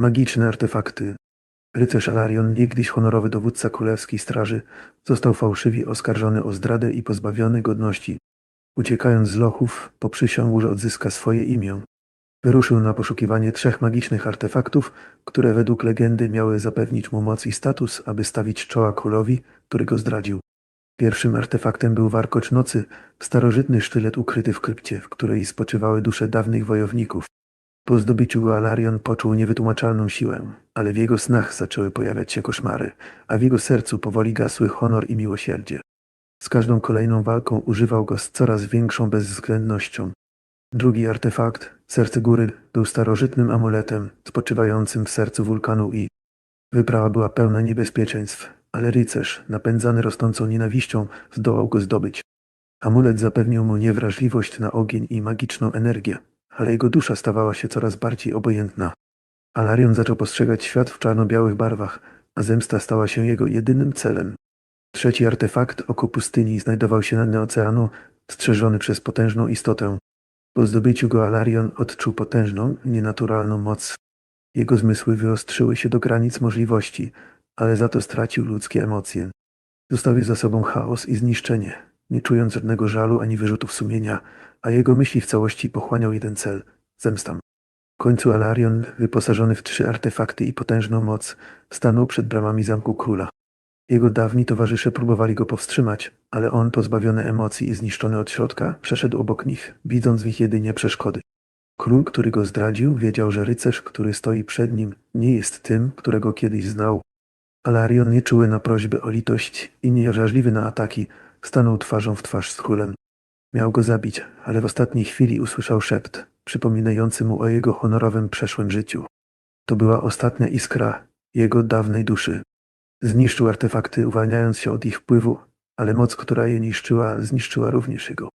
Magiczne artefakty. Rycerz Alarion, niegdyś honorowy dowódca królewskiej straży, został fałszywie oskarżony o zdradę i pozbawiony godności. Uciekając z lochów, poprzysiągł, że odzyska swoje imię. Wyruszył na poszukiwanie trzech magicznych artefaktów, które według legendy miały zapewnić mu moc i status, aby stawić czoła królowi, który go zdradził. Pierwszym artefaktem był warkocz nocy, starożytny sztylet ukryty w krypcie, w której spoczywały dusze dawnych wojowników. Po zdobyciu go Alarion poczuł niewytłumaczalną siłę, ale w jego snach zaczęły pojawiać się koszmary, a w jego sercu powoli gasły honor i miłosierdzie. Z każdą kolejną walką używał go z coraz większą bezwzględnością. Drugi artefakt, serce góry, był starożytnym amuletem spoczywającym w sercu wulkanu I. Wyprawa była pełna niebezpieczeństw, ale rycerz, napędzany rosnącą nienawiścią, zdołał go zdobyć. Amulet zapewnił mu niewrażliwość na ogień i magiczną energię, ale jego dusza stawała się coraz bardziej obojętna. Alarion zaczął postrzegać świat w czarno-białych barwach, a zemsta stała się jego jedynym celem. Trzeci artefakt, oko pustyni, znajdował się na dnie oceanu, strzeżony przez potężną istotę. Po zdobyciu go Alarion odczuł potężną, nienaturalną moc. Jego zmysły wyostrzyły się do granic możliwości, ale za to stracił ludzkie emocje. Zostawił za sobą chaos i zniszczenie, nie czując żadnego żalu ani wyrzutów sumienia, a jego myśli w całości pochłaniał jeden cel zemsta. W końcu Alarion, wyposażony w trzy artefakty i potężną moc, stanął przed bramami zamku króla. Jego dawni towarzysze próbowali go powstrzymać, ale on, pozbawiony emocji i zniszczony od środka, przeszedł obok nich, widząc w nich jedynie przeszkody. Król, który go zdradził, wiedział, że rycerz, który stoi przed nim, nie jest tym, którego kiedyś znał. Alarion, nieczuły na prośby o litość i niewrażliwy na ataki, stanął twarzą w twarz z królem. Miał go zabić, ale w ostatniej chwili usłyszał szept, przypominający mu o jego honorowym przeszłym życiu. To była ostatnia iskra jego dawnej duszy. Zniszczył artefakty, uwalniając się od ich wpływu, ale moc, która je niszczyła, zniszczyła również jego.